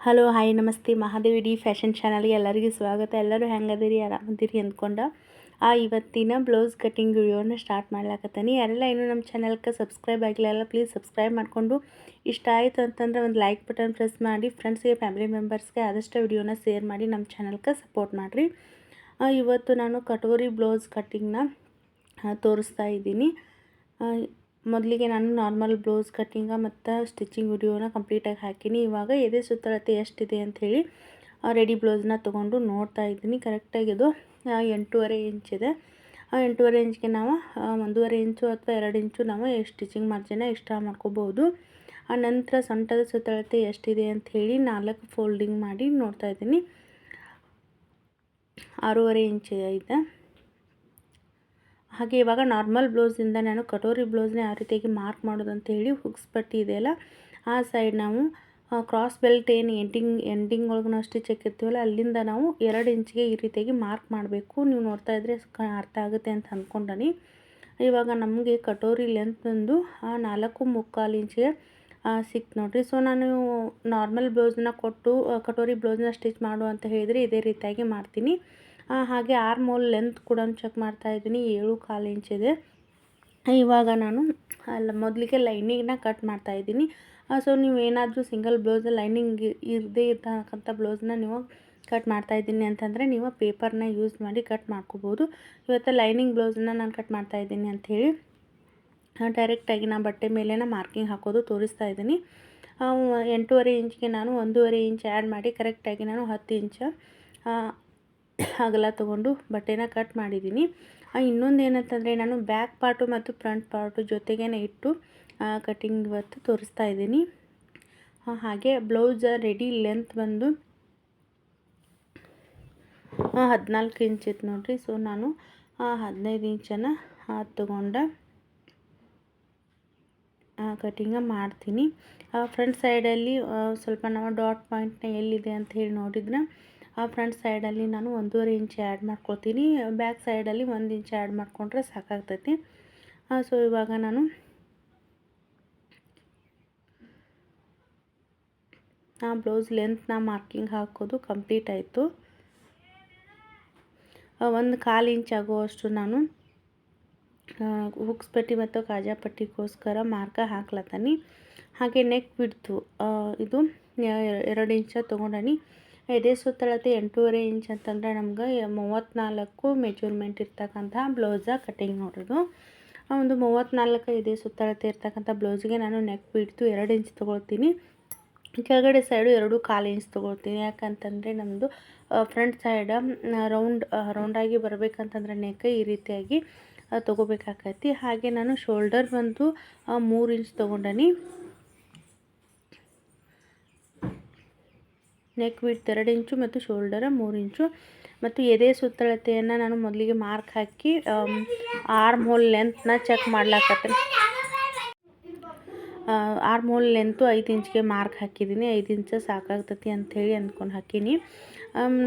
Hello, hi, ನಮಸ್ತೆ. Mahadevi D fashion ಚಾನಲ್ಗೆ ಎಲ್ಲರಿಗೂ ಸ್ವಾಗತ. ಎಲ್ಲರೂ ಹೆಂಗದಿರಿ? ಆರಾಮದಿರಿ ಅಂದ್ಕೊಂಡ? ಆ, ಇವತ್ತಿನ ಬ್ಲೌಸ್ ಕಟ್ಟಿಂಗ್ ವಿಡಿಯೋನ ಸ್ಟಾರ್ಟ್ ಮಾಡ್ಲಾಕತ್ತೀನಿ. ಯಾರೆಲ್ಲ ಇನ್ನೂ ನಮ್ಮ ಚಾನಲ್ಗೆ ಸಬ್ಸ್ಕ್ರೈಬ್ ಆಗಿಲ್ಲ ಪ್ಲೀಸ್ ಸಬ್ಸ್ಕ್ರೈಬ್ ಮಾಡಿಕೊಂಡು. ಇಷ್ಟ ಆಯಿತು ಅಂತಂದ್ರೆ ಒಂದು ಲೈಕ್ ಬಟನ್ ಪ್ರೆಸ್ ಮಾಡಿ. ಫ್ರೆಂಡ್ಸ್ಗೆ ಫ್ಯಾಮಿಲಿ ಮೆಂಬರ್ಸ್ಗೆ ಆದಷ್ಟು ವಿಡಿಯೋನ ಶೇರ್ ಮಾಡಿ ನಮ್ಮ ಚಾನಲ್ಗೆ ಸಪೋರ್ಟ್ ಮಾಡಿರಿ. ಇವತ್ತು ನಾನು ಕಟೋರಿ ಬ್ಲೌಸ್ ಕಟ್ಟಿಂಗ್ನ ತೋರಿಸ್ತಾ ಇದ್ದೀನಿ. ಮೊದಲಿಗೆ ನಾನು ನಾರ್ಮಲ್ ಬ್ಲೌಸ್ ಕಟ್ಟಿಂಗ ಮತ್ತು ಸ್ಟಿಚಿಂಗ್ ವಿಡಿಯೋನ ಕಂಪ್ಲೀಟಾಗಿ ಹಾಕೀನಿ. ಇವಾಗ ಎದೆ ಸುತ್ತಳತೆ ಎಷ್ಟಿದೆ ಅಂಥೇಳಿ ರೆಡಿ ಬ್ಲೌಸ್ನ ತೊಗೊಂಡು ನೋಡ್ತಾ ಇದ್ದೀನಿ. ಕರೆಕ್ಟಾಗಿ ಇದು ಎಂಟೂವರೆ ಇಂಚಿದೆ ಆ ಎಂಟೂವರೆ ಇಂಚ್ಗೆ ನಾವು ಒಂದೂವರೆ ಇಂಚು ಅಥವಾ ಎರಡು ಇಂಚು ನಾವು ಸ್ಟಿಚಿಂಗ್ ಮಾರ್ಜಿನ ಎಕ್ಸ್ಟ್ರಾ ಮಾಡ್ಕೋಬೋದು. ಆ ನಂತರ ಸೊಂಟದ ಸುತ್ತಳತೆ ಎಷ್ಟಿದೆ ಹೇಳಿ ನಾಲ್ಕು ಫೋಲ್ಡಿಂಗ್ ಮಾಡಿ ನೋಡ್ತಾ ಇದ್ದೀನಿ. ಆರೂವರೆ ಇಂಚ್ ಇದೆ. ಹಾಗೆ ಇವಾಗ ನಾರ್ಮಲ್ ಬ್ಲೌಸಿಂದ ನಾನು ಕಟೋರಿ ಬ್ಲೌಸ್ನ ಯಾವ ರೀತಿಯಾಗಿ ಮಾರ್ಕ್ ಮಾಡೋದು ಅಂತ ಹೇಳಿ ಹುಕ್ಸ್ ಪಟ್ಟಿ ಇದೆಯಲ್ಲ ಆ ಸೈಡ್ ನಾವು ಕ್ರಾಸ್ ಬೆಲ್ಟ್ ಏನು ಎಂಡಿಂಗ್ ಎಂಡಿಂಗ್ ಒಳಗೂ ಅಷ್ಟೇ ಚೆಕ್ ಅಲ್ಲಿಂದ ನಾವು ಎರಡು ಇಂಚಿಗೆ ಈ ರೀತಿಯಾಗಿ ಮಾರ್ಕ್ ಮಾಡಬೇಕು. ನೀವು ನೋಡ್ತಾ ಇದ್ರೆ ಅರ್ಥ ಆಗುತ್ತೆ ಅಂತ ಅಂದ್ಕೊಂಡನಿ ಇವಾಗ ನಮಗೆ ಕಟೋರಿ ಲೆಂತ್ ಬಂದು ನಾಲ್ಕು ಮುಕ್ಕಾಲು ಇಂಚಿಗೆ ಸಿಕ್ತು ನೋಡಿರಿ. ಸೊ ನಾನು ನಾರ್ಮಲ್ ಬ್ಲೌಸ್ನ ಕೊಟ್ಟು ಕಟೋರಿ ಬ್ಲೌಸ್ನ ಸ್ಟಿಚ್ ಮಾಡು ಅಂತ ಹೇಳಿದರೆ ಇದೇ ರೀತಿಯಾಗಿ ಮಾಡ್ತೀನಿ. ಹಾಗೆ ಆರ್ಮೋಲ್ ಲೆಂತ್ ಕೂಡ ಚೆಕ್ ಮಾಡ್ತಾ ಇದ್ದೀನಿ. ಏಳು ಕಾಲು ಇಂಚಿದೆ ಇವಾಗ ನಾನು, ಅಲ್ಲ, ಮೊದಲಿಗೆ ಲೈನಿಂಗ್ನ ಕಟ್ ಮಾಡ್ತಾ ಇದ್ದೀನಿ. ಸೊ ನೀವು ಏನಾದರೂ ಸಿಂಗಲ್ ಬ್ಲೌಸ್ ಲೈನಿಂಗ್ ಇರದೇ ಇರ್ತಕ್ಕಂಥ ಬ್ಲೌಸ್ನ ನೀವು ಕಟ್ ಮಾಡ್ತಾ ಇದ್ದೀನಿ ಅಂತಂದರೆ ನೀವು ಪೇಪರ್ನ ಯೂಸ್ ಮಾಡಿ ಕಟ್ ಮಾಡ್ಕೋಬೋದು. ಇವತ್ತು ಲೈನಿಂಗ್ ಬ್ಲೌಸನ್ನ ನಾನು ಕಟ್ ಮಾಡ್ತಾ ಇದ್ದೀನಿ ಅಂಥೇಳಿ ಡೈರೆಕ್ಟಾಗಿ ನಾನು ಬಟ್ಟೆ ಮೇಲೆ ಮಾರ್ಕಿಂಗ್ ಹಾಕೋದು ತೋರಿಸ್ತಾ ಇದ್ದೀನಿ. ಎಂಟೂವರೆ ಇಂಚ್ಗೆ ನಾನು ಒಂದೂವರೆ ಇಂಚ್ ಆ್ಯಡ್ ಮಾಡಿ ಕರೆಕ್ಟಾಗಿ ನಾನು ಹತ್ತು ಇಂಚ ಅಗಲ ತೊಗೊಂಡು ಬಟ್ಟೆನ ಕಟ್ ಮಾಡಿದ್ದೀನಿ. ಇನ್ನೊಂದು ಏನಂತಂದರೆ ನಾನು ಬ್ಯಾಕ್ ಪಾರ್ಟು ಮತ್ತು ಫ್ರಂಟ್ ಪಾರ್ಟು ಜೊತೆಗೇ ಇಟ್ಟು ಕಟ್ಟಿಂಗ್ ಇವತ್ತು ತೋರಿಸ್ತಾ ಇದ್ದೀನಿ. ಹಾಗೆ ಬ್ಲೌಸ್ ರೆಡಿ ಲೆಂತ್ ಬಂದು ಹದಿನಾಲ್ಕು ಇಂಚ್ ಇತ್ತು ನೋಡಿರಿ. ಸೊ ನಾನು ಹದಿನೈದು ಇಂಚನ್ನು ತೊಗೊಂಡ ಕಟಿಂಗ ಮಾಡ್ತೀನಿ. ಫ್ರಂಟ್ ಸೈಡಲ್ಲಿ ಸ್ವಲ್ಪ ನಾವು ಡಾಟ್ ಪಾಯಿಂಟ್ನ ಎಲ್ಲಿದೆ ಅಂತ ಹೇಳಿ ನೋಡಿದ್ರೆ ಫ್ರಂಟ್ ಸೈಡಲ್ಲಿ ನಾನು ಒಂದೂವರೆ ಇಂಚ್ ಆ್ಯಡ್ ಮಾಡ್ಕೊತೀನಿ ಬ್ಯಾಕ್ ಸೈಡಲ್ಲಿ ಒಂದು ಇಂಚ್ ಆ್ಯಡ್ ಮಾಡಿಕೊಂಡ್ರೆ ಸಾಕಾಗ್ತೈತಿ. ಸೊ ಇವಾಗ ನಾನು ಆ ಬ್ಲೌಸ್ ಲೆಂತ್ನ ಮಾರ್ಕಿಂಗ್ ಹಾಕೋದು ಕಂಪ್ಲೀಟ್ ಆಯಿತು. ಒಂದು ಕಾಲು ಇಂಚ್ ಆಗುವಷ್ಟು ನಾನು ಹುಕ್ಸ್ ಪಟ್ಟಿ ಮತ್ತು ಕಾಜಾ ಪಟ್ಟಿಗೋಸ್ಕರ ಮಾರ್ಕ ಹಾಕ್ಲತ್ತೀನಿ. ಹಾಗೆ ನೆಕ್ ಬಿಡ್ತು ಇದು ಎರಡು ಇಂಚ ತೊಗೊಂಡನಿ. ಎದೆ ಸುತ್ತಳತೆ ಎಂಟೂವರೆ ಇಂಚ್ ಅಂತಂದರೆ ನಮ್ಗೆ ಮೂವತ್ತ್ನಾಲ್ಕು ಮೆಜರ್ಮೆಂಟ್ ಇರ್ತಕ್ಕಂಥ ಬ್ಲೌಸ ಕಟ್ಟಿಂಗ್ ನೋಡೋದು ಒಂದು ಮೂವತ್ತ್ನಾಲ್ಕು ಎದೆ ಸುತ್ತಳತೆ ಇರ್ತಕ್ಕಂಥ ಬ್ಲೌಸ್ಗೆ ನಾನು ನೆಕ್ ಬಿಡ್ತು ಎರಡು ಇಂಚ್ ತೊಗೊಳ್ತೀನಿ. ಕೆಳಗಡೆ ಸೈಡು ಎರಡು ಕಾಲು ಇಂಚ್ ತೊಗೊಳ್ತೀನಿ. ಯಾಕಂತಂದರೆ ನಮ್ಮದು ಫ್ರಂಟ್ ಸೈಡ ರೌಂಡ್ ರೌಂಡಾಗಿ ಬರಬೇಕಂತಂದ್ರೆ ನೆಕ್ ಈ ರೀತಿಯಾಗಿ ತೊಗೋಬೇಕಾಕೈತಿ. ಹಾಗೆ ನಾನು ಶೋಲ್ಡರ್ ಬಂದು ಮೂರು ಇಂಚ್ ತೊಗೊಂಡನಿ. ನೆಕ್ ವಿಡ್ತ್ ಎರಡು ಇಂಚು ಮತ್ತು ಶೋಲ್ಡರ ಮೂರು ಇಂಚು. ಮತ್ತು ಎದೆ ಸುತ್ತಳತೆಯನ್ನು ನಾನು ಮೊದಲಿಗೆ ಮಾರ್ಕ್ ಹಾಕಿ ಆರ್ಮ್ ಹೋಲ್ ಲೆಂತ್ನ ಚೆಕ್ ಮಾಡ್ಲಾಕತ್ತೀನಿ. ಆರ್ಮ್ ಹೋಲ್ ಲೆಂತು ಐದು ಇಂಚ್ಗೆ ಮಾರ್ಕ್ ಹಾಕಿದ್ದೀನಿ. ಐದು ಇಂಚ ಸಾಕಾಗ್ತತಿ ಅಂಥೇಳಿ ಅಂದ್ಕೊಂಡು ಹಾಕೀನಿ.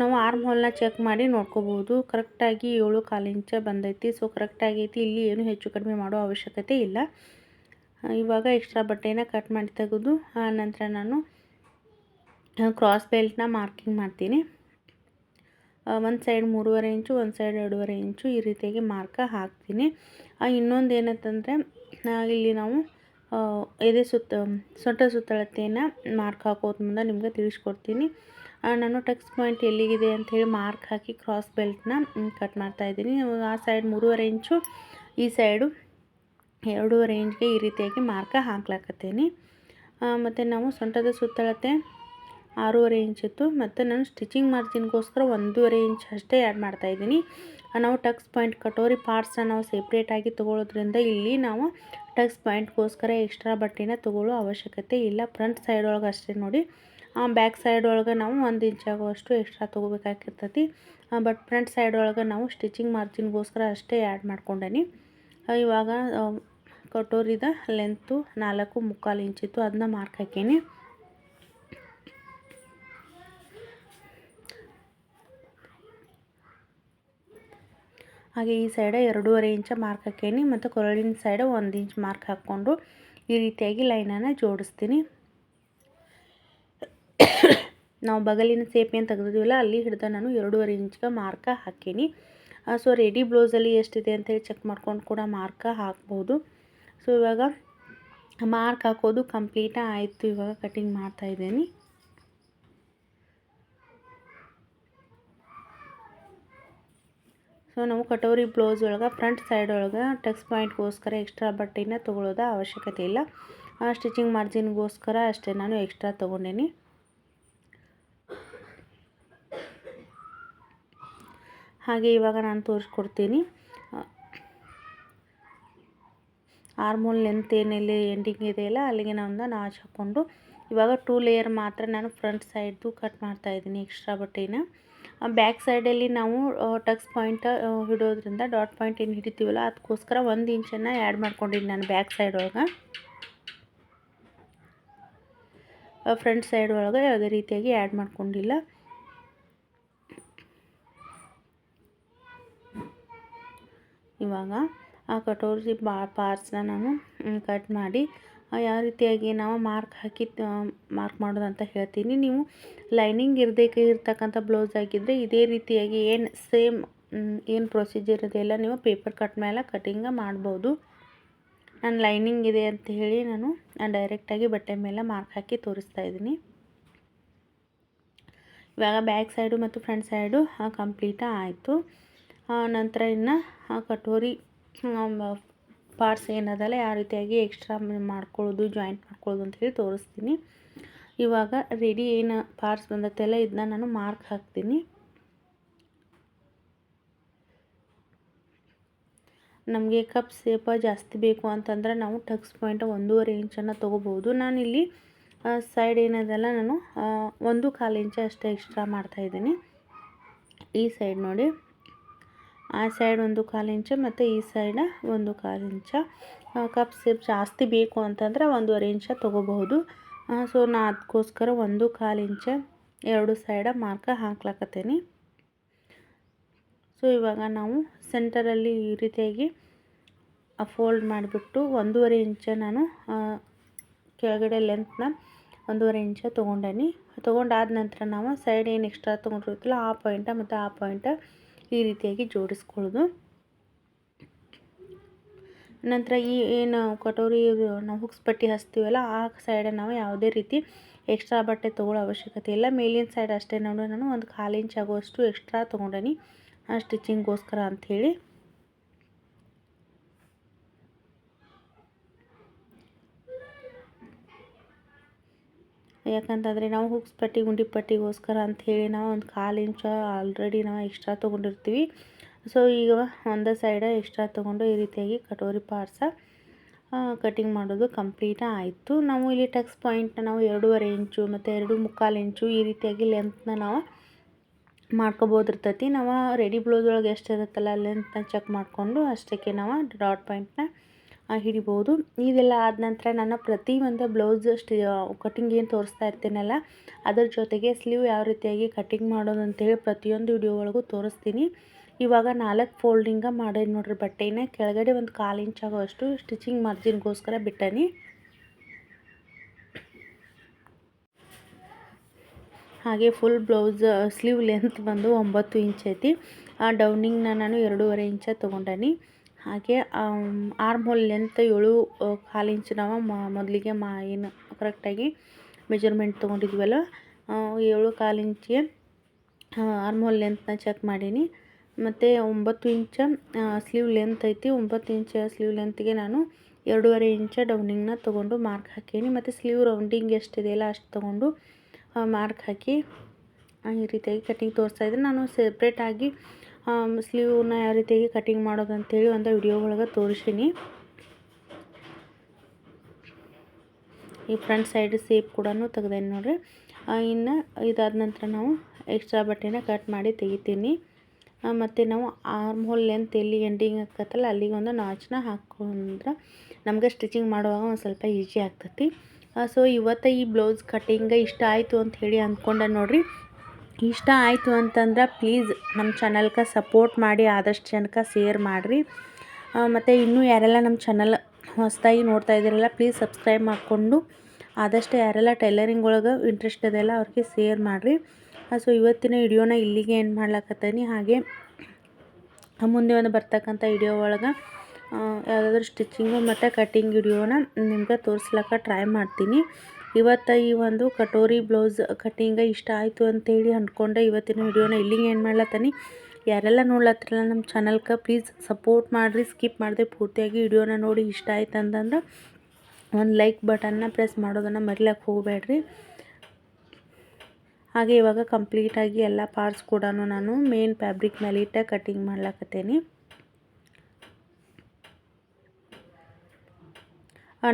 ನಾವು ಆರ್ಮ್ ಹೋಲ್ನ ಚೆಕ್ ಮಾಡಿ ನೋಡ್ಕೋಬೋದು. ಕರೆಕ್ಟಾಗಿ ಏಳು ಕಾಲು ಇಂಚ ಬಂದೈತಿ. ಸೊ ಕರೆಕ್ಟಾಗೈತಿ ಇಲ್ಲಿ ಏನು ಹೆಚ್ಚು ಕಡಿಮೆ ಮಾಡೋ ಅವಶ್ಯಕತೆ ಇಲ್ಲ. ಇವಾಗ ಎಕ್ಸ್ಟ್ರಾ ಬಟ್ಟೆನ ಕಟ್ ಮಾಡಿ ತೆಗೆದು ನಂತರ ನಾನು ಕ್ರಾಸ್ ಬೆಲ್ಟ್ನ ಮಾರ್ಕಿಂಗ್ ಮಾಡ್ತೀನಿ. ಒಂದು ಸೈಡ್ ಮೂರುವರೆ ಇಂಚು, ಒಂದು ಸೈಡ್ ಎರಡೂವರೆ ಇಂಚು ಈ ರೀತಿಯಾಗಿ ಮಾರ್ಕ ಹಾಕ್ತೀನಿ. ಇನ್ನೊಂದು ಏನಂತಂದರೆ ಇಲ್ಲಿ ನಾವು ಎದೆ ಸುತ್ತ, ಸೊಂಟ ಸುತ್ತಳತೆಯನ್ನು ಮಾರ್ಕ್ ಹಾಕೋದು ಮುಂದೆ ನಿಮಗೆ ತಿಳಿಸ್ಕೊಡ್ತೀನಿ. ನಾನು ಟೆಕ್ಸ್ ಪಾಯಿಂಟ್ ಎಲ್ಲಿಗಿದೆ ಅಂಥೇಳಿ ಮಾರ್ಕ್ ಹಾಕಿ ಕ್ರಾಸ್ ಬೆಲ್ಟ್ನ ಕಟ್ ಮಾಡ್ತಾಯಿದ್ದೀನಿ ಆ ಸೈಡ್ ಮೂರುವರೆ ಇಂಚು, ಈ ಸೈಡು ಎರಡೂವರೆ ಇಂಚ್ಗೆ ಈ ರೀತಿಯಾಗಿ ಮಾರ್ಕ ಹಾಕ್ಲಾಕತ್ತೀನಿ. ಮತ್ತು ನಾವು ಸೊಂಟದ ಸುತ್ತಳತೆ ಆರೂವರೆ ಇಂಚ್ ಇತ್ತು. ಮತ್ತು ನಾನು ಸ್ಟಿಚಿಂಗ್ ಮಾರ್ಜಿನ್ಗೋಸ್ಕರ ಒಂದೂವರೆ ಇಂಚ್ ಅಷ್ಟೇ ಆ್ಯಡ್ ಮಾಡ್ತಾಯಿದ್ದೀನಿ ನಾವು ಟಕ್ಸ್ ಪಾಯಿಂಟ್ ಕಟೋರಿ ಪಾರ್ಟ್ಸ್ನ ನಾವು ಸೆಪ್ರೇಟಾಗಿ ತೊಗೊಳೋದ್ರಿಂದ ಇಲ್ಲಿ ನಾವು ಟಕ್ಸ್ ಪಾಯಿಂಟ್ಗೋಸ್ಕರ ಎಕ್ಸ್ಟ್ರಾ ಬಟ್ಟೆನ ತೊಗೊಳ್ಳೋ ಅವಶ್ಯಕತೆ ಇಲ್ಲ. ಫ್ರಂಟ್ ಸೈಡ್ ಒಳಗೆ ಅಷ್ಟೇ ನೋಡಿ. ಬ್ಯಾಕ್ ಸೈಡ್ ಒಳಗೆ ನಾವು ಒಂದು ಇಂಚ್ ಆಗುವಷ್ಟು ಎಕ್ಸ್ಟ್ರಾ ತೊಗೋಬೇಕಾಗಿರ್ತೈತಿ. ಬಟ್ ಫ್ರಂಟ್ ಸೈಡ್ ಒಳಗೆ ನಾವು ಸ್ಟಿಚಿಂಗ್ ಮಾರ್ಜಿನ್ಗೋಸ್ಕರ ಅಷ್ಟೇ ಆ್ಯಡ್ ಮಾಡ್ಕೊಂಡೇನಿ. ಇವಾಗ ಕಟೋರಿದ ಲೆಂತು ನಾಲ್ಕು ಮುಕ್ಕಾಲು ಇಂಚಿತ್ತು ಅದನ್ನ ಮಾರ್ಕ್ ಹಾಕೀನಿ. ಹಾಗೆ ಈ ಸೈಡ ಎರಡೂವರೆ ಇಂಚ ಮಾರ್ಕ್ ಹಾಕೀನಿ ಮತ್ತು ಕೊರಳಿನ ಸೈಡ ಒಂದು ಇಂಚ್ ಮಾರ್ಕ್ ಹಾಕ್ಕೊಂಡು ಈ ರೀತಿಯಾಗಿ ಲೈನನ್ನು ಜೋಡಿಸ್ತೀನಿ. ನಾವು ಬಗಲಿನ ಸೇಪ್ ಏನು ತೆಗೆದಿದ್ದೀವಲ್ಲ, ಅಲ್ಲಿ ಹಿಡಿದ ನಾನು ಎರಡೂವರೆ ಇಂಚ್ಗೆ ಮಾರ್ಕ ಹಾಕೀನಿ. ಸೊ ರೆಡಿ ಬ್ಲೌಸಲ್ಲಿ ಎಷ್ಟಿದೆ ಅಂತೇಳಿ ಚೆಕ್ ಮಾಡ್ಕೊಂಡು ಕೂಡ ಮಾರ್ಕ ಹಾಕ್ಬೋದು. ಸೊ ಇವಾಗ ಮಾರ್ಕ್ ಹಾಕೋದು ಕಂಪ್ಲೀಟ ಆಯಿತು, ಇವಾಗ ಕಟಿಂಗ್ ಮಾಡ್ತಾಯಿದ್ದೀನಿ ಸೊ ನಾವು ಕಟೋರಿ ಬ್ಲೌಸ್ ಒಳಗೆ, ಫ್ರಂಟ್ ಸೈಡ್ ಒಳಗೆ ಟೆಕ್ಸ್ ಪಾಯಿಂಟ್ಗೋಸ್ಕರ ಎಕ್ಸ್ಟ್ರಾ ಬಟ್ಟೆನ ತೊಗೊಳೋದ ಅವಶ್ಯಕತೆ ಇಲ್ಲ. ಆ ಸ್ಟಿಚಿಂಗ್ ಮಾರ್ಜಿನ್ಗೋಸ್ಕರ ಅಷ್ಟೇ ನಾನು ಎಕ್ಸ್ಟ್ರಾ ತೊಗೊಂಡೇನಿ. ಹಾಗೆ ಇವಾಗ ನಾನು ತೋರಿಸ್ಕೊಡ್ತೀನಿ. ಆರ್ಮೋಲ್ ಲೆಂತ್ ಏನೆಲ್ಲಿ ಎಂಡಿಂಗ್ ಇದೆಯಲ್ಲ ಅಲ್ಲಿಗೆ ನಾನು ನಾಚ್ ಹಾಕ್ಕೊಂಡು ಇವಾಗ ಟೂ ಲೇಯರ್ ಮಾತ್ರ ನಾನು ಫ್ರಂಟ್ ಸೈಡ್ದು ಕಟ್ ಮಾಡ್ತಾಯಿದ್ದೀನಿ ಎಕ್ಸ್ಟ್ರಾ ಬಟ್ಟೆನ. ಬ್ಯಾಕ್ ಸೈಡಲ್ಲಿ ನಾವು ಟಕ್ಸ್ ಪಾಯಿಂಟ್ ಹಿಡೋದ್ರಿಂದ ಡಾಟ್ ಪಾಯಿಂಟ್ ಏನು ಹಿಡಿತೀವಲ್ಲ, ಅದಕ್ಕೋಸ್ಕರ ಒಂದು ಇಂಚನ್ನು ಆ್ಯಡ್ ಮಾಡ್ಕೊಂಡಿದ್ದೀನಿ ನಾನು ಬ್ಯಾಕ್ ಸೈಡ್ ಒಳಗೆ. ಫ್ರಂಟ್ ಸೈಡ್ ಒಳಗೆ ಯಾವುದೇ ರೀತಿಯಾಗಿ ಆ್ಯಡ್ ಮಾಡ್ಕೊಂಡಿಲ್ಲ. ಇವಾಗ ಆ ಕಟೋರಿ ಬಾ ಪಾರ್ಟ್ಸ್ನ ನಾನು ಕಟ್ ಮಾಡಿ ಯಾವ ರೀತಿಯಾಗಿ ನಾವು ಮಾರ್ಕ್ ಹಾಕಿ ಮಾರ್ಕ್ ಮಾಡೋದಂತ ಹೇಳ್ತೀನಿ. ನೀವು ಲೈನಿಂಗ್ ಇರದೇ ಇರ್ತಕ್ಕಂಥ ಬ್ಲೌಸ್ ಆಗಿದ್ದರೆ ಇದೇ ರೀತಿಯಾಗಿ ಏನು ಸೇಮ್ ಏನು ಪ್ರೊಸೀಜರ್ ಇದೆಯಲ್ಲ ನೀವು ಪೇಪರ್ ಕಟ್ ಮೇಲೆ ಕಟಿಂಗ ಮಾಡ್ಬೋದು. ನಾನು ಲೈನಿಂಗ್ ಇದೆ ಅಂತ ಹೇಳಿ ನಾನು ಡೈರೆಕ್ಟಾಗಿ ಬಟ್ಟೆ ಮೇಲೆ ಮಾರ್ಕ್ ಹಾಕಿ ತೋರಿಸ್ತಾ ಇದ್ದೀನಿ. ಇವಾಗ ಬ್ಯಾಕ್ ಸೈಡು ಮತ್ತು ಫ್ರಂಟ್ ಸೈಡು ಕಂಪ್ಲೀಟ ಆಯಿತು. ನಂತರ ಇನ್ನು ಕಟೋರಿ ಪಾರ್ಟ್ಸ್ ಏನದಲ್ಲ ಯಾವ ರೀತಿಯಾಗಿ ಎಕ್ಸ್ಟ್ರಾ ಮಾಡ್ಕೊಳ್ಳೋದು ಜಾಯಿಂಟ್ ಮಾಡ್ಕೊಳ್ಳೋದು ಅಂತ ಹೇಳಿ ತೋರಿಸ್ತೀನಿ. ಇವಾಗ ರೆಡಿ ಏನು ಪಾರ್ಟ್ಸ್ ಬಂದತ್ತೆಲ್ಲ ಇದನ್ನ ನಾನು ಮಾರ್ಕ್ ಹಾಕ್ತೀನಿ. ನಮಗೆ ಕಪ್ ಸೇಪ ಜಾಸ್ತಿ ಬೇಕು ಅಂತಂದ್ರೆ ನಾವು ಟಕ್ಸ್ ಪಾಯಿಂಟ್ ಒಂದೂವರೆ ಇಂಚನ್ನು ತೊಗೋಬೋದು ನಾನಿಲ್ಲಿ ಸೈಡ್ ಏನದಲ್ಲ, ನಾನು ಒಂದು ಕಾಲು ಇಂಚ ಅಷ್ಟೇ ಎಕ್ಸ್ಟ್ರಾ ಮಾಡ್ತಾಯಿದ್ದೀನಿ ಈ ಸೈಡ್ ನೋಡಿ. ಆ ಸೈಡ್ ಒಂದು ಕಾಲು ಇಂಚು ಮತ್ತು ಈ ಸೈಡ ಒಂದು ಕಾಲು ಇಂಚ. ಕಪ್ ಸೇಪ್ ಜಾಸ್ತಿ ಬೇಕು ಅಂತಂದರೆ ಒಂದೂವರೆ ಇಂಚ ತೊಗೋಬಹುದು. ಸೊ ನಾ ಅದಕ್ಕೋಸ್ಕರ ಒಂದು ಕಾಲು ಇಂಚ ಎರಡು ಸೈಡ ಮಾರ್ಕ ಹಾಕ್ಲಕತ್ತೀನಿ. ಸೊ ಇವಾಗ ನಾವು ಸೆಂಟರಲ್ಲಿ ಈ ರೀತಿಯಾಗಿ ಫೋಲ್ಡ್ ಮಾಡಿಬಿಟ್ಟು ಒಂದೂವರೆ ಇಂಚ ನಾನು ಕೆಳಗಡೆ ಲೆಂತ್ನ ಒಂದೂವರೆ ಇಂಚ ತೊಗೊಂಡೇನಿ. ತೊಗೊಂಡಾದ ನಂತರ ನಾವು ಸೈಡ್ ಏನು ಎಕ್ಸ್ಟ್ರಾ ತೊಗೊಂಡಿರುತ್ತಲ್ಲ ಆ ಪಾಯಿಂಟ ಮತ್ತು ಆ ಪಾಯಿಂಟ ಈ ರೀತಿಯಾಗಿ ಜೋಡಿಸ್ಕೊಳ್ಳೋದು. ನಂತರ ಈ ಏನು ಕಟೋರಿ ನಾವು ಹುಕ್ಸ್ ಪಟ್ಟಿ ಹಚ್ತೀವಲ್ಲ, ಆ ಸೈಡೆ ನಾವು ಯಾವುದೇ ರೀತಿ ಎಕ್ಸ್ಟ್ರಾ ಬಟ್ಟೆ ತೊಗೊಳ್ಳೋ ಅವಶ್ಯಕತೆ ಇಲ್ಲ. ಮೇಲಿನ ಸೈಡ್ ಅಷ್ಟೇ ನೋಡಿ, ನಾನು ಒಂದು ಕಾಲು ಇಂಚ್ ಆಗುವಷ್ಟು ಎಕ್ಸ್ಟ್ರಾ ತೊಗೊಂಡೇನಿ ಸ್ಟಿಚಿಂಗ್ಗೋಸ್ಕರ ಅಂಥೇಳಿ. ಯಾಕಂತಂದರೆ ನಾವು ಹುಕ್ಸ್ ಪಟ್ಟಿ, ಗುಂಡಿ ಪಟ್ಟಿಗೋಸ್ಕರ ಅಂಥೇಳಿ ನಾವು ಒಂದು ಕಾಲು ಇಂಚ ಆಲ್ರೆಡಿ ನಾವು ಎಕ್ಸ್ಟ್ರಾ ತೊಗೊಂಡಿರ್ತೀವಿ. ಸೊ ಈಗ ಒಂದು ಸೈಡ ಎಕ್ಸ್ಟ್ರಾ ತೊಗೊಂಡು ಈ ರೀತಿಯಾಗಿ ಕಟೋರಿ ಪಾರ್ಸ ಕಟಿಂಗ್ ಮಾಡೋದು ಕಂಪ್ಲೀಟ್ ಆಯಿತು. ನಾವು ಇಲ್ಲಿ ಟಕ್ಸ್ ಪಾಯಿಂಟ್ನ ನಾವು ಎರಡೂವರೆ ಇಂಚು ಮತ್ತು ಎರಡು ಮುಕ್ಕಾಲು ಇಂಚು ಈ ರೀತಿಯಾಗಿ ಲೆಂತ್ನ ನಾವು ಮಾಡ್ಕೋಬೋದಿರ್ತೈತಿ. ನಾವು ರೆಡಿ ಬ್ಲೌಸ್ ಒಳಗೆ ಎಷ್ಟು ಇರುತ್ತಲ್ಲ ಲೆಂತ್ನ ಚೆಕ್ ಮಾಡಿಕೊಂಡು ಅಷ್ಟಕ್ಕೆ ನಾವು ಡಾಟ್ ಪಾಯಿಂಟ್ನ ಹಿಡಿಬೋದು. ಇದೆಲ್ಲ ಆದ ನಂತರ ನನ್ನ ಪ್ರತಿಯೊಂದು ಬ್ಲೌಸ್ ಸ್ಟಿ ಕಟಿಂಗ್ ಏನು ತೋರಿಸ್ತಾ ಇರ್ತೀನಲ್ಲ, ಅದರ ಜೊತೆಗೆ ಸ್ಲೀವ್ ಯಾವ ರೀತಿಯಾಗಿ ಕಟಿಂಗ್ ಮಾಡೋದು ಅಂತೇಳಿ ಪ್ರತಿಯೊಂದು ವಿಡಿಯೋ ಒಳಗೂ ತೋರಿಸ್ತೀನಿ. ಇವಾಗ ನಾಲ್ಕು ಫೋಲ್ಡಿಂಗ ಮಾಡೋದು ನೋಡ್ರಿ ಬಟ್ಟೆನ. ಕೆಳಗಡೆ ಒಂದು ಕಾಲು ಇಂಚ್ ಆಗೋಷ್ಟು ಸ್ಟಿಚಿಂಗ್ ಮಾರ್ಜಿನ್ಗೋಸ್ಕರ ಬಿಟ್ಟನಿ. ಹಾಗೆ ಫುಲ್ ಬ್ಲೌಸ್ ಸ್ಲೀವ್ ಲೆಂತ್ ಬಂದು ಒಂಬತ್ತು ಇಂಚ್ ಐತಿ. ಆ ಡೌನಿಂಗ್ನ ನಾನು ಎರಡೂವರೆ ಇಂಚ ತೊಗೊಂಡನಿ. ಹಾಗೆ ಆರ್ಮ್ ಹೋಲ್ ಲೆಂತ್ ಏಳು ಕಾಲು ಇಂಚು ನಾವು ಮೊದಲಿಗೆ ಮಾ, ಏನು ಕರೆಕ್ಟಾಗಿ ಮೆಜರ್ಮೆಂಟ್ ತೊಗೊಂಡಿದ್ವಲ್ಲ ಏಳು ಕಾಲು ಇಂಚಿಗೆ ಆರ್ಮ್ ಹೋಲ್ ಲೆಂತ್ನ ಚೆಕ್ ಮಾಡೀನಿ. ಮತ್ತು ಒಂಬತ್ತು ಇಂಚ ಸ್ಲೀವ್ ಲೆಂತ್ ಐತಿ, ಒಂಬತ್ತು ಇಂಚ ಸ್ಲೀವ್ ಲೆಂತ್ಗೆ ನಾನು ಎರಡೂವರೆ ಇಂಚ ಡೌನಿಂಗ್ನ ತೊಗೊಂಡು ಮಾರ್ಕ್ ಹಾಕೀನಿ. ಮತ್ತು ಸ್ಲೀವ್ ರೌಂಡಿಂಗ್ ಎಷ್ಟಿದೆಯಲ್ಲ ಅಷ್ಟು ತೊಗೊಂಡು ಮಾರ್ಕ್ ಹಾಕಿ ಈ ರೀತಿಯಾಗಿ ಕಟ್ಟಿಂಗ್ ತೋರಿಸ್ತಾ ಇದ್ದೀನಿ ನಾನು ಸೆಪ್ರೇಟಾಗಿ ಸ್ಲೀವ್ನ ಯಾವ ರೀತಿಯಾಗಿ ಕಟಿಂಗ್ ಮಾಡೋದು ಅಂತೇಳಿ ಒಂದು ವಿಡಿಯೋ ಒಳಗೆ ತೋರಿಸೀನಿ ಈ ಫ್ರಂಟ್ ಸೈಡ್ ಸೇಪ್ ಕೂಡ ತೆಗ್ದೇನೆ ನೋಡ್ರಿ. ಇನ್ನು ಇದಾದ ನಂತರ ನಾವು ಎಕ್ಸ್ಟ್ರಾ ಬಟ್ಟೆನ ಕಟ್ ಮಾಡಿ ತೆಗಿತೀನಿ. ಮತ್ತು ನಾವು ಆರ್ಮ್ ಹೋಲ್ ಲೆಂತ್ ಎಲ್ಲಿ ಎಂಡಿಂಗ್ ಆಕತ್ತಲ್ಲ ಅಲ್ಲಿಗೆ ಒಂದು ನಾಚನ್ನ ಹಾಕೊಂಡ್ರೆ ನಮಗೆ ಸ್ಟಿಚಿಂಗ್ ಮಾಡುವಾಗ ಒಂದು ಸ್ವಲ್ಪ ಈಸಿ ಆಗ್ತೈತಿ. ಸೊ ಇವತ್ತು ಈ ಬ್ಲೌಸ್ ಕಟ್ಟಿಂಗ ಇಷ್ಟ ಆಯಿತು ಅಂತ ಹೇಳಿ ಅಂದ್ಕೊಂಡೆ ನೋಡಿರಿ. ಇಷ್ಟ ಆಯಿತು ಅಂತಂದ್ರೆ ಪ್ಲೀಸ್ ನಮ್ಮ ಚಾನಲ್ಗೆ ಸಪೋರ್ಟ್ ಮಾಡಿ, ಆದಷ್ಟು ಜನಕ್ಕೆ ಸೇರ್ ಮಾಡಿರಿ. ಮತ್ತು ಇನ್ನೂ ಯಾರೆಲ್ಲ ನಮ್ಮ ಚಾನಲ್ ಹೊಸದಾಗಿ ನೋಡ್ತಾ ಇದ್ದೀರಲ್ಲ ಪ್ಲೀಸ್ ಸಬ್ಸ್ಕ್ರೈಬ್ ಮಾಡಿಕೊಂಡು, ಆದಷ್ಟು ಯಾರೆಲ್ಲ ಟೈಲರಿಂಗ್ ಒಳಗೆ ಇಂಟ್ರೆಸ್ಟ್ ಅದೆಲ್ಲ ಅವ್ರಿಗೆ ಸೇರ್ ಮಾಡಿರಿ. ಸೊ ಇವತ್ತಿನ ವಿಡಿಯೋನ ಇಲ್ಲಿಗೆ ಏನು ಮಾಡ್ಲಕತ್ತೀನಿ. ಹಾಗೆ, ಮುಂದೆ ಒಂದು ಬರ್ತಕ್ಕಂಥ ವಿಡಿಯೋ ಒಳಗೆ ಯಾವುದಾದ್ರೂ ಸ್ಟಿಚಿಂಗು ಮತ್ತು ಕಟ್ಟಿಂಗ್ ವಿಡಿಯೋನ ನಿಮ್ಗೆ ತೋರಿಸ್ಲಕ್ಕ ಟ್ರೈ ಮಾಡ್ತೀನಿ. ಇವತ್ತು ಈ ಒಂದು ಕಟೋರಿ ಬ್ಲೌಸ್ ಕಟ್ಟಿಂಗ ಇಷ್ಟ ಆಯಿತು ಅಂತೇಳಿ ಅಂದ್ಕೊಂಡೆ. ಇವತ್ತಿನ ವಿಡಿಯೋನ ಇಲ್ಲಿಗೆ ಏನು ಮಾಡ್ಲತ್ತೀನಿ. ಯಾರೆಲ್ಲ ನೋಡ್ಲತ್ತಿರಲ್ಲ ನಮ್ಮ ಚಾನಲ್ಗೆ ಪ್ಲೀಸ್ ಸಪೋರ್ಟ್ ಮಾಡಿರಿ ಸ್ಕಿಪ್ ಮಾಡಿದೆ ಪೂರ್ತಿಯಾಗಿ ವಿಡಿಯೋನ ನೋಡಿ ಇಷ್ಟ ಆಯ್ತು ಅಂತಂದ್ರೆ ಒಂದು ಲೈಕ್ ಬಟನ್ನ ಪ್ರೆಸ್ ಮಾಡೋದನ್ನು ಮರಿಲಕ್ಕೆ ಹೋಗಬೇಡ್ರಿ. ಹಾಗೆ ಇವಾಗ ಕಂಪ್ಲೀಟಾಗಿ ಎಲ್ಲ ಪಾರ್ಟ್ಸ್ ಕೂಡ ನಾನು ಮೇನ್ ಫ್ಯಾಬ್ರಿಕ್ ಮೇಲೆ ಇಟ್ಟೆ ಕಟ್ಟಿಂಗ್ ಮಾಡ್ಲಕತ್ತೇನೆ.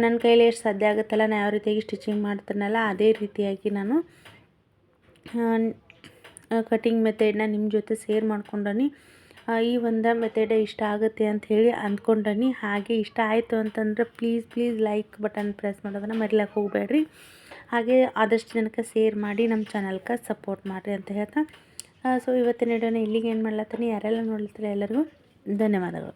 ನನ್ನ ಕೈಯಲ್ಲಿ ಎಷ್ಟು ಸಾಧ್ಯ ಆಗುತ್ತಲ್ಲ ನಾನು ಯಾವ ರೀತಿಯಾಗಿ ಸ್ಟಿಚಿಂಗ್ ಮಾಡ್ತೀನಲ್ಲ, ಅದೇ ರೀತಿಯಾಗಿ ನಾನು ಕಟಿಂಗ್ ಮೆಥೆಡ್ನ ನಿಮ್ಮ ಜೊತೆ ಸೇರ್ ಮಾಡ್ಕೊಂಡನಿ. ಈ ಒಂದು ಮೆಥೆಡ್ ಇಷ್ಟ ಆಗುತ್ತೆ ಅಂತ ಹೇಳಿ ಅಂದ್ಕೊಂಡನಿ. ಹಾಗೆ ಇಷ್ಟ ಆಯಿತು ಅಂತಂದ್ರೆ please please like button press ಮಾಡೋದನ್ನು ಮರಿಲಕ್ಕೆ ಹೋಗಬೇಡ್ರಿ. ಹಾಗೆ ಆದಷ್ಟು ಜನಕ್ಕೆ ಶೇರ್ ಮಾಡಿ ನಮ್ಮ ಚಾನಲ್ಗೆ ಸಪೋರ್ಟ್ ಮಾಡಿರಿ ಅಂತ ಹೇಳ್ತಾ. ಸೊ ಇವತ್ತಿನ ವಿಡಿಯೋನ ಇಲ್ಲಿಗೆ ಏನು ಮಾಡ್ಲತ್ತೀನಿ. ಯಾರೆಲ್ಲ ನೋಡ್ಲತ್ತೀರ ಎಲ್ಲರಿಗೂ ಧನ್ಯವಾದಗಳು.